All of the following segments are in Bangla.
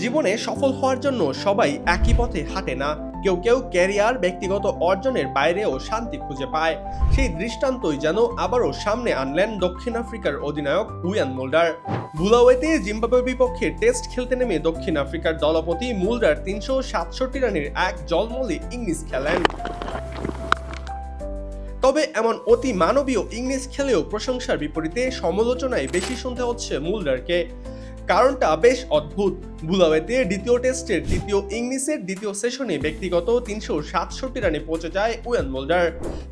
জীবনে সফল হওয়ার জন্য সবাই একই পথে হাঁটে না। কেউ কেউ ক্যারিয়ার, ব্যক্তিগত অর্জনের বাইরেও শান্তি খুঁজে পায়। সেই দৃষ্টান্তই যেন আবারও সামনে আনলেন দক্ষিণ আফ্রিকার অধিনায়ক উয়ান মোল্ডার। বুলাওয়েতে জিম্বাবুয়ের বিপক্ষে টেস্ট খেলতে নেমে দক্ষিণ আফ্রিকার দলপতি মুলডার তিনশো সাতষট্টি রানের এক জলমলে ইংলিশ খেলেন। তবে এমন অতি মানবীয় ইংলিশ খেলেও প্রশংসার বিপরীতে সমালোচনায় বেশি শুনতে হচ্ছে মুলডারকে। কারণটা বেশ অদ্ভুত। বুলাওয়েতে দ্বিতীয় টেস্টের দ্বিতীয় ইংলিশের দ্বিতীয় সেশনে ব্যক্তিগত তিনশো সাতষট্টি রানে পৌঁছে যায় উয়ান মোল্ডার।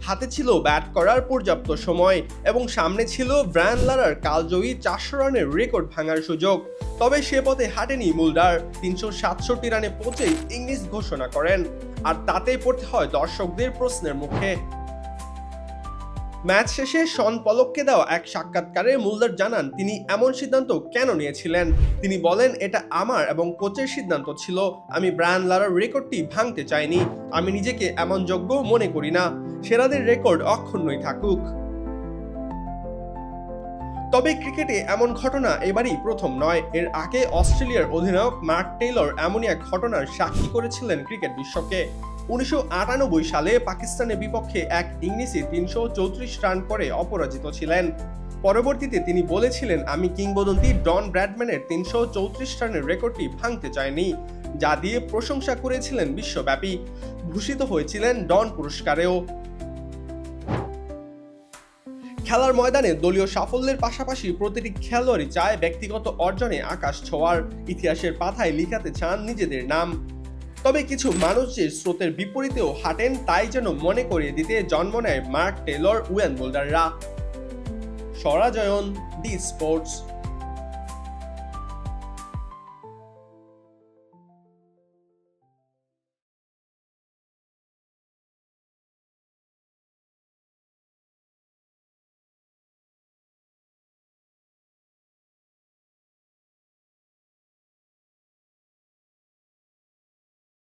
হাতে ছিল ব্যাট করার পর্যাপ্ত সময় এবং সামনে ছিল ব্রায়ান লারার কালজয়ী চারশো রানের রেকর্ড ভাঙার সুযোগ। তবে সে পথে হাঁটেনি মুলডার। তিনশো সাতষট্টি রানে পৌঁছেই ইংলিশ ঘোষণা করেন। আর তাতেই পড়তে হয় দর্শকদের প্রশ্নের মুখে। ম্যাচ শেষে শন পলককে দেওয়া এক সাক্ষাৎকারে মুলদার জানান, তিনি এমন সিদ্ধান্ত কেন নিয়েছিলেন? তিনি বলেন, এটা আমার এবং কোচের সিদ্ধান্ত ছিল। আমি ব্রায়ান লারার রেকর্ডটি ভাঙতে চাইনি। আমি নিজেকে এমন যোগ্য মনে করি না। সেরাদের রেকর্ড অক্ষুণ্ণই থাকুক। তবে ক্রিকেটে এমন ঘটনা এবারই প্রথম নয়। এর আগে অস্ট্রেলিয়ার অধিনায়ক মার্ক টেইলর এমনই এক ঘটনার সাক্ষী করেছিলেন ক্রিকেট বিশ্বকে। উনিশশো আটানব্বই সালে পাকিস্তানের বিপক্ষে এক ইংলিশে তিনশো চৌত্রিশ রান করে অপরাজিত ছিলেন। পরবর্তীতে তিনি বলেছিলেন, আমি কিংবদন্তি ডন ব্র্যাডম্যানের তিনশো চৌত্রিশ রানের রেকর্ডটি ভাঙতে চাইনি, যা দিয়ে প্রশংসা করেছিলেন বিশ্বব্যাপী। ভূষিত হয়েছিলেন ডন পুরস্কারেও। খেলার ময়দানে দলীয় সাফল্যের পাশাপাশি প্রতিটি খেলোয়াড়ই চায় ব্যক্তিগত অর্জনে আকাশ ছোঁয়ার। ইতিহাসের পাথায় লিখাতে চান নিজেদের নাম। তবে কিছু মানুষ যে স্রোতের বিপরীতেও হাঁটেন তাই যেন মনে করিয়ে দিতে জন্ম নেয় মার্ক টেলর উয়েন বোল্ডাররা। সরাজয়ন দি স্পোর্টস।